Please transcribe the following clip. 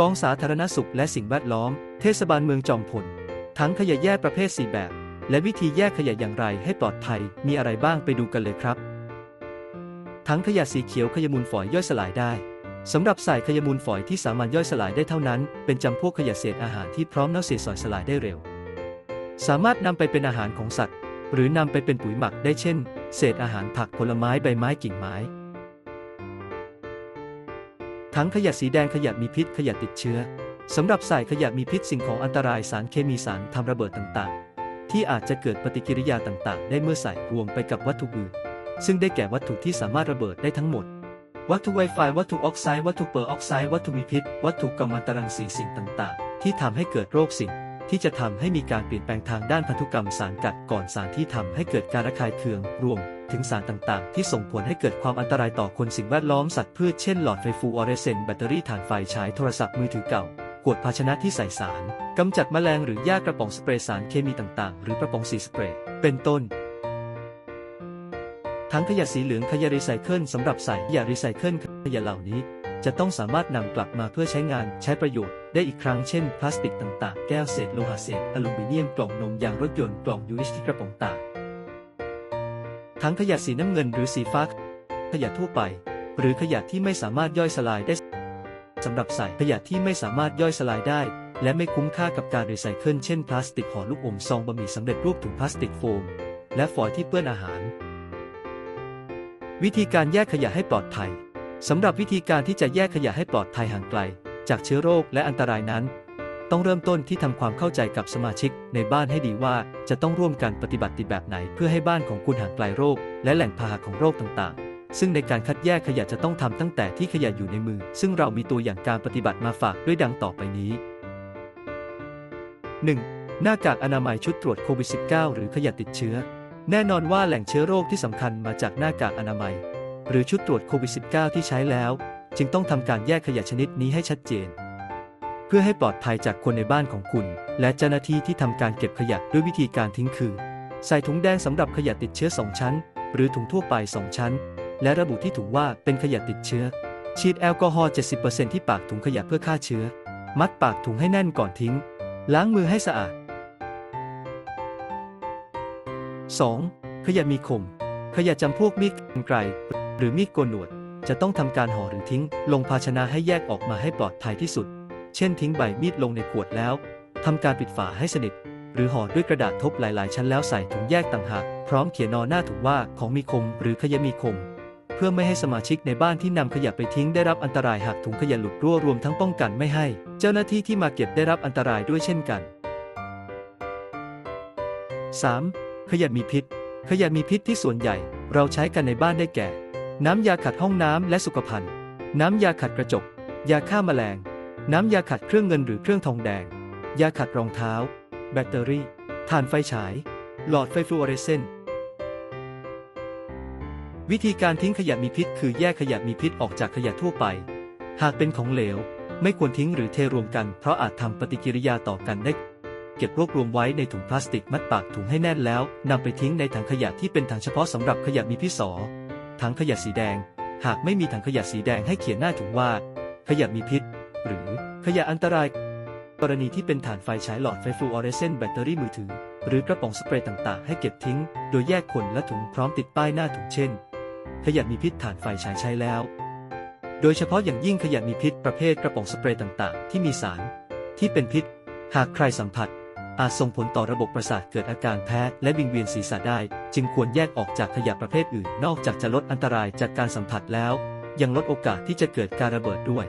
กองสาธารณสุขและสิ่งแวดล้อม เทศบาลเมืองจอมพล ทั้งขยะแยกประเภท 4 แบบ และวิธีแยกขยะอย่างไรให้ปลอดภัย มีอะไรบ้างไปดูกันเลยครับ ทั้งขยะสีเขียวขยะมูลฝอยย่อยสลายได้สำหรับใส่ขยะมูลฝอยที่สามารถย่อยสลายได้เท่านั้น เป็นจำพวกขยะเศษอาหารที่พร้อมเน่าเสียสอยสลายได้เร็ว สามารถนำไปเป็นอาหารของสัตว์ หรือนำไปเป็นปุ๋ยหมักได้เช่น เศษอาหารผักผลไม้ใบไม้กิ่งไม้ ทั้งขยะสีแดงขยะมีพิษขยะติดเชื้อสำหรับใส่ขยะมีพิษสิ่งของอันตรายสารเคมีสารทำระเบิดต่างๆ ที่อาจจะเกิดปฏิกิริยาต่างๆ ได้เมื่อใส่รวมไปกับวัตถุอื่น ซึ่งได้แก่วัตถุที่สามารถระเบิดได้ทั้งหมด วัตถุไวไฟวัตถุออกไซด์วัตถุเปอร์ออกไซด์วัตถุมีพิษ วัตถุกัมมันตรังสีสิ่งต่างๆ ที่ทำให้เกิดโรคสิ่ง ที่จะทำให้มีการเปลี่ยนแปลงทางด้านพันธุกรรมสารกัดก่อนสารที่ทำให้เกิดการระคายเคืองรวม ถึงสารต่างๆ ที่ส่งผลให้เกิดความอันตรายต่อคนสิ่งแวดล้อมสัตว์พืชเช่นหลอดไฟฟลูออเรสเซนต์แบตเตอรี่ถ่านไฟฉายโทรศัพท์มือถือเก่าขวดภาชนะที่ใส่สาร กำจัดแมลงหรือยากระป๋องสเปรย์สารเคมีต่างๆ หรือกระป๋องสีสเปรย์ เป็นต้น ทั้งขยะสีเหลืองขยะรีไซเคิลสำหรับใส่ขยะรีไซเคิลขยะเหล่านี้ จะต้องสามารถนำกลับมาเพื่อใช้งานใช้ประโยชน์ได้อีกครั้งเช่นพลาสติกต่างๆ แก้วเศษโลหะเศษอลูมิเนียมกล่องนมยางรถยนต์กล่อง UHT กระป๋องต่าก ทั้งขยะสีน้ำเงินหรือสีฟ้า ขยะทั่วไป หรือขยะที่ไม่สามารถย่อยสลายได้สำหรับใส่ขยะที่ไม่สามารถย่อยสลายได้ และไม่คุ้มค่ากับการรีไซเคิลเช่นพลาสติกห่อลูกอมซองบะหมี่สำเร็จรูปถุงพลาสติกโฟม และฟอยที่เปื้อนอาหาร วิธีการแยกขยะให้ปลอดภัยสำหรับวิธีการที่จะแยกขยะให้ปลอดภัยห่างไกล จากเชื้อโรคและอันตรายนั้น ต้องเริ่มต้นที่ทำความเข้าใจกับสมาชิกในบ้านให้ดีว่าจะต้องร่วมกันปฏิบัติแบบไหน เพื่อให้บ้านของคุณห่างไกลโรค และแหล่งพาหะของโรคต่างๆ ซึ่งในการคัดแยกขยะจะต้องทำตั้งแต่ที่ขยะอยู่ในมือ ซึ่งเรามีตัวอย่างการปฏิบัติมาฝากด้วยดังต่อไปนี้ 1. หน้ากากอนามัยชุดตรวจโควิด -19 หรือขยะติดเชื้อ แน่นอนว่าแหล่งเชื้อโรคที่สำคัญมาจากหน้ากากอนามัย หรือชุดตรวจโควิด -19 ที่ใช้แล้ว จึงต้องทำการแยกขยะชนิดนี้ให้ชัดเจน พื่อให้ปลอดภัยจากคนในบ้านของคุณ และเจ้าหน้าที่ที่ทำการเก็บขยะด้วยวิธีการทิ้งคือ ใส่ถุงแดงสำหรับขยะติดเชื้อ 2 ชั้น หรือถุงทั่วไป 2 ชั้น และระบุที่ถุงว่าเป็นขยะติดเชื้อ ฉีดแอลกอฮอล์ 70%ที่ปากถุงขยะเพื่อฆ่าเชื้อ มัดปากถุงให้แน่นก่อนทิ้ง ล้างมือให้สะอาด 2. ขยะมีคม ขยะจำพวกมีดกรรไกรหรือมีดโกนหนวด จะต้องทำการห่อหรือทิ้ง ลงภาชนะให้แยกออกมาให้ปลอดภัยที่สุด เช่นทิ้งใบมีดลงในขวดแล้วทำการปิดฝาให้สนิท หรือห่อด้วยกระดาษทบหลาย ๆ ชั้นแล้วใส่ถุงแยกต่างหาก พร้อมเขียนนอหน้าถุงว่าของมีคมหรือขยะมีคม เพื่อไม่ให้สมาชิกในบ้านที่นำขยะไปทิ้งได้รับอันตรายหากถุงขยะหลุดรั่วรวมทั้งป้องกันไม่ให้ เจ้าหน้าที่ที่มาเก็บได้รับอันตรายด้วยเช่นกัน 3. ขยะมีพิษ ขยะมีพิษที่ส่วนใหญ่ เราใช้กันในบ้านได้แก่ น้ำยาขัดห้องน้ำและสุขภัณฑ์ น้ำยาขัดกระจก ยาฆ่าแมลง น้ำยาขัดเครื่องเงินหรือเครื่องทองแดง ยาขัดรองเท้า แบตเตอรี่ ถ่านไฟฉาย หลอดไฟฟลูออเรสเซนต์วิธีการทิ้งขยะมีพิษ คือแยกขยะมีพิษออกจากขยะทั่วไป หากเป็นของเหลว ไม่ควรทิ้งหรือเทรวมกัน เพราะอาจทำปฏิกิริยาต่อกันได้ เก็บรวบรวมไว้ในถุงพลาสติกมัดปากถุงให้แน่นแล้วนำไปทิ้งในถังขยะที่เป็นถังเฉพาะสำหรับขยะมีพิษสอถังขยะสีแดง หากไม่มีถังขยะสีแดงให้เขียนหน้าถุงว่า ขยะมีพิษ หรือขยะอันตราย กรณีที่เป็นถ่านไฟฉายหลอดไฟฟลูออเรสเซนต์แบตเตอรี่มือถือ หรือกระป๋องสเปรย์ต่างๆ ให้เก็บทิ้ง โดยแยกขนและถุงพร้อมติดป้ายหน้าถุงเช่น ขยะมีพิษถ่านไฟฉายใช้แล้ว โดยเฉพาะอย่างยิ่งขยะมีพิษประเภทกระป๋องสเปรย์ต่างๆ ที่มีสาร ที่เป็นพิษ หากใครสัมผัสอาจส่งผลต่อระบบประสาทเกิดอาการแพ้และวิงเวียนศีรษะได้ จึงควรแยกออกจากขยะประเภทอื่น นอกจากจะลดอันตรายจากการสัมผัสแล้ว ยังลดโอกาสที่จะเกิดการระเบิดด้วย